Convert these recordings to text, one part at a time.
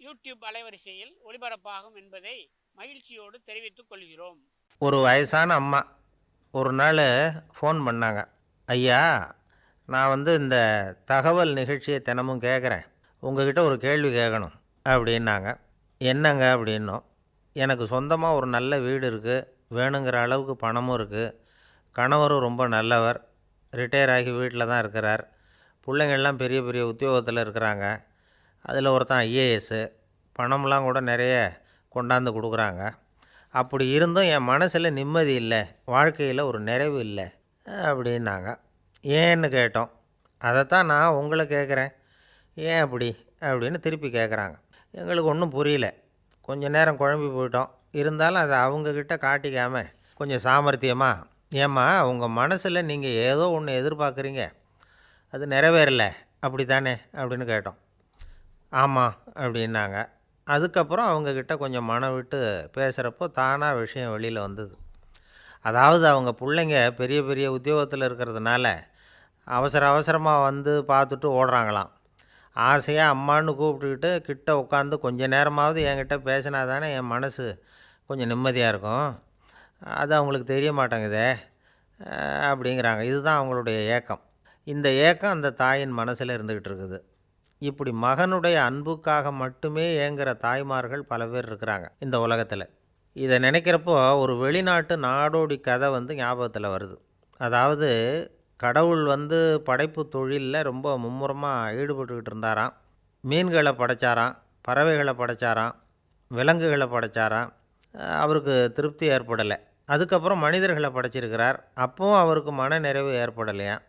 YouTube அலைவரிசையில் ஒளிபரப்பாகும் என்பதை மகிழ்ச்சியோடு தெரிவித்துக் கொள்கிறோம். ஒரு வயசான அம்மா ஒரு நாள் ஃபோன் பண்ணாங்க. ஐயா நான் வந்து இந்த தகவல் நிகழ்ச்சியை தினமும் கேட்குறேன் உங்ககிட்ட ஒரு கேள்வி கேட்கணும் அப்படின்னாங்க. என்னங்க? அப்படின்னோம். எனக்கு சொந்தமாக ஒரு நல்ல வீடு இருக்குது வேணுங்கிற அளவுக்கு பணமும் இருக்குது கணவரும் ரொம்ப நல்லவர். ரிட்டையர் ஆகி வீட்டில் தான் இருக்கிறார். பிள்ளைங்கள்லாம் பெரிய பெரிய உத்தியோகத்தில் இருக்கிறாங்க. அதில் ஒருத்தன் ஐஏஎஸ்ஸு பணம்லாம் கூட நிறைய கொண்டாந்து கொடுக்குறாங்க. அப்படி இருந்தும் என் மனசில் நிம்மதி இல்லை வாழ்க்கையில் ஒரு நிறைவு இல்லை அப்படின்னாங்க. ஏன்னு கேட்டோம். அதைத்தான் நான் உங்களை கேட்குறேன். ஏன் அப்படி? அப்படின்னு திருப்பி கேட்குறாங்க. எங்களுக்கு ஒன்றும் புரியல. கொஞ்ச நேரம் குழம்பி போயிட்டோம். இருந்தாலும் அதை அவங்கக்கிட்ட காட்டிக்காமல் கொஞ்சம் சாமர்த்தியமாக ஏம்மா உங்கள் மனசில் நீங்கள் ஏதோ ஒன்று எதிர்பார்க்குறீங்க. அது நிறைவேறலை. அப்படி தானே அப்படின்னு கேட்டோம். ஆமாம் அப்படின்னாங்க. அதுக்கப்புறம் அவங்கக்கிட்ட கொஞ்சம் மனம் விட்டு பேசுகிறப்போ தானாக விஷயம் வெளியில் வந்தது. அதாவது அவங்க பிள்ளைங்க பெரிய பெரிய உத்தியோகத்தில் இருக்கிறதுனால அவசர அவசரமாக வந்து பார்த்துட்டு ஓடுறாங்களாம். ஆசையாக அம்மான்னு கூப்பிட்டுக்கிட்டு கிட்ட உட்காந்து கொஞ்சம் நேரமாவது என்கிட்ட பேசினா தானே என் மனசு கொஞ்சம் நிம்மதியாக இருக்கும். அது அவங்களுக்கு தெரிய மாட்டேங்குதே அப்படிங்கிறாங்க. இதுதான் அவங்களுடைய ஏக்கம். இந்த ஏக்கம் அந்த தாயின் மனசில் இருந்துக்கிட்டு இருக்குது. இப்படி மகனுடைய அன்புக்காக மட்டுமே ஏங்குற தாய்மார்கள் பல பேர் இருக்கிறாங்க இந்த உலகத்தில். இதை நினைக்கிறப்போ ஒரு வெளிநாட்டு நாடோடி கதை வந்து ஞாபகத்தில் வருது. அதாவது கடவுள் வந்து படைப்பு தொழிலில் ரொம்ப மும்முரமாக ஈடுபட்டுக்கிட்டு இருந்தாராம். மீன்களை படைச்சாராம் பறவைகளை படைச்சாராம் விலங்குகளை படைச்சாராம். அவருக்கு திருப்தி ஏற்படலை. அதுக்கப்புறம் மனிதர்களை படைச்சிருக்கிறார். அப்பவும் அவருக்கு மன நிறைவு ஏற்படலையாம்.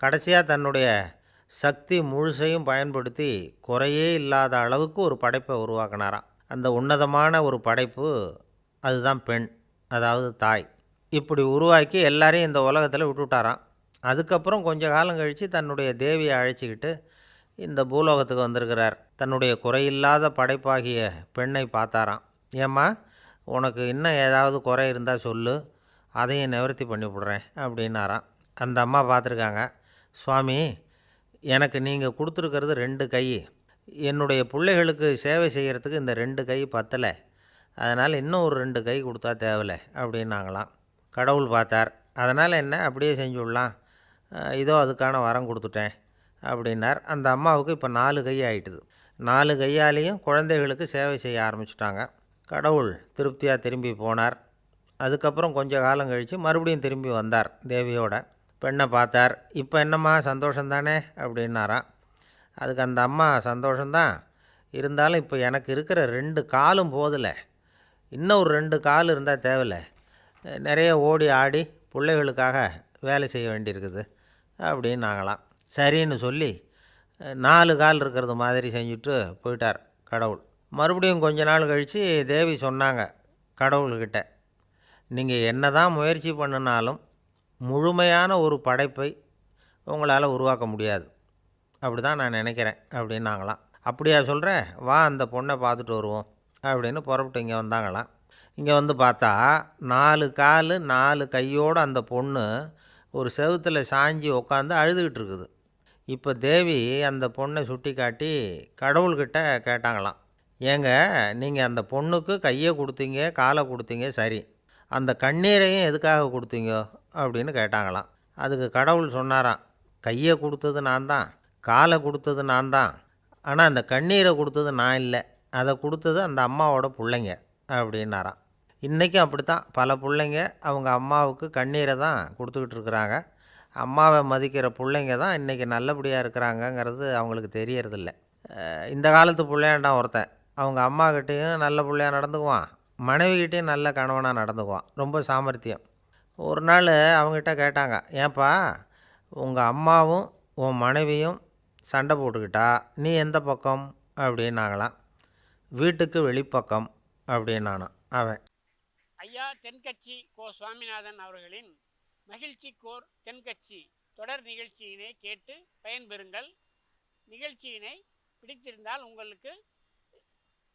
கடைசியாக தன்னுடைய சக்தி முழுசையும் பயன்படுத்தி குறையே இல்லாத அளவுக்கு ஒரு படைப்பை உருவாக்கினாராம். அந்த உன்னதமான ஒரு படைப்பு அதுதான் பெண் அதாவது தாய். இப்படி உருவாக்கி எல்லாரையும் இந்த உலகத்தில் விட்டுவிட்டாராம் அதுக்கப்புறம் கொஞ்ச காலம் கழித்து தன்னுடைய தேவியை அழைச்சிக்கிட்டு இந்த பூலோகத்துக்கு வந்திருக்கிறார். தன்னுடைய குறையில்லாத படைப்பாகிய பெண்ணை பார்த்தாராம். ஏம்மா உனக்கு இன்னும் ஏதாவது குறை இருந்தால் சொல்லு. அதையும் நிவர்த்தி பண்ணி விடுறேன் அப்படின்னாராம். அந்த அம்மா பார்த்துருக்காங்க. சுவாமி எனக்கு நீங்கள் கொடுத்துருக்கிறது ரெண்டு கை. என்னுடைய பிள்ளைகளுக்கு சேவை செய்கிறதுக்கு இந்த ரெண்டு கை பத்தலை. அதனால் இன்னும் ஒரு ரெண்டு கை கொடுத்தா தேவலை அப்படின்னாங்களாம். கடவுள் பார்த்தார். அதனால் என்ன? அப்படியே செஞ்சு விடலாம் இதோ அதுக்கான வரம் கொடுத்துட்டேன் அப்படின்னார். அந்த அம்மாவுக்கு இப்போ நாலு கை ஆயிட்டுது. நாலு கையாலேயும் குழந்தைகளுக்கு சேவை செய்ய ஆரம்பிச்சிட்டாங்க. கடவுள் திருப்தியாக திரும்பி போனார். அதுக்கப்புறம் கொஞ்சம் காலம் கழித்து மறுபடியும் திரும்பி வந்தார் தேவியோட. பெண்ணை பார்த்தார். இப்போ என்னம்மா சந்தோஷம் தானே? அப்படின்னாராம் அதுக்கு அந்த அம்மா சந்தோஷம்தான் இருந்தாலும் இப்போ எனக்கு இருக்கிற ரெண்டு காலும் போதில்ல இன்னும் ஒரு ரெண்டு கால் இருந்தால் தேவையில்லை. நிறைய ஓடி ஆடி பிள்ளைகளுக்காக வேலை செய்ய வேண்டியிருக்குது அப்படின்னாங்களாம். சரின்னு சொல்லி நாலு கால் இருக்கிறது மாதிரி செஞ்சுட்டு போயிட்டார் கடவுள். மறுபடியும் கொஞ்ச நாள் கழித்து தேவி சொன்னாங்க கடவுள்கிட்ட நீங்கள் என்ன தான் முயற்சி பண்ணினாலும் முழுமையான ஒரு படைப்பை உங்களால் உருவாக்க முடியாது. அப்படி தான் நான் நினைக்கிறேன் அப்படின்னாங்களாம் அப்படியா சொல்கிறேன் வா அந்த பொண்ணை பார்த்துட்டு வருவோம் அப்படின்னு புறப்பட்டு இங்கே வந்தாங்களாம். இங்கே வந்து பார்த்தா நாலு கால் நாலு கையோடு அந்த பொண்ணு ஒரு செவுத்தில் சாஞ்சி உட்காந்து அழுதுகிட்டு இருக்குது. இப்போ தேவி அந்த பொண்ணை சுட்டி காட்டி கடவுள்கிட்ட கேட்டாங்களாம். ஏங்க நீங்கள் அந்த பொண்ணுக்கு கையை கொடுத்தீங்க காலை கொடுத்தீங்க சரி. அந்த கண்ணீரையும் எதுக்காக கொடுத்தீங்க? அப்படின்னு கேட்டாங்களாம். அதுக்கு கடவுள் சொன்னாராம் கையை கொடுத்தது நான் தான் காலை கொடுத்தது நான் தான் ஆனால் அந்த கண்ணீரை கொடுத்தது நான் இல்லை. அதை கொடுத்தது அந்த அம்மாவோட பிள்ளைங்க அப்படின்னாராம். இன்றைக்கும் அப்படி தான் பல பிள்ளைங்க அவங்க அம்மாவுக்கு கண்ணீரை தான் கொடுத்துக்கிட்டு இருக்கிறாங்க. அம்மாவை மதிக்கிற பிள்ளைங்க தான் இன்றைக்கி நல்லபடியாக இருக்கிறாங்கங்கிறது அவங்களுக்கு தெரியறதில்ல. இந்த காலத்து பிள்ளையாண்டான் ஒருத்தன். அவங்க அம்மாக்கிட்டேயும் நல்ல பிள்ளையாக நடந்துக்குவான். மனைவிக்கிட்டேயும் நல்ல கணவனாக நடந்துக்குவான். ரொம்ப சாமர்த்தியம். ஒரு நாள் அவங்ககிட்ட கேட்டாங்க ஏன்பா உங்கள் அம்மாவும் உன் மனைவியும் சண்டை போட்டுக்கிட்டா? நீ எந்த பக்கம்? அப்படின்னாங்களாம். வீட்டுக்கு வெளிப்பக்கம் அப்படின்னானான் அவன். ஐயா தென்கட்சி கோ சுவாமிநாதன் அவர்களின் மகிழ்ச்சி கோர் தென்கட்சி தொடர் நிகழ்ச்சியினை கேட்டு பயன்பெறுங்கள். நிகழ்ச்சியினை பிடித்திருந்தால் உங்களுக்கு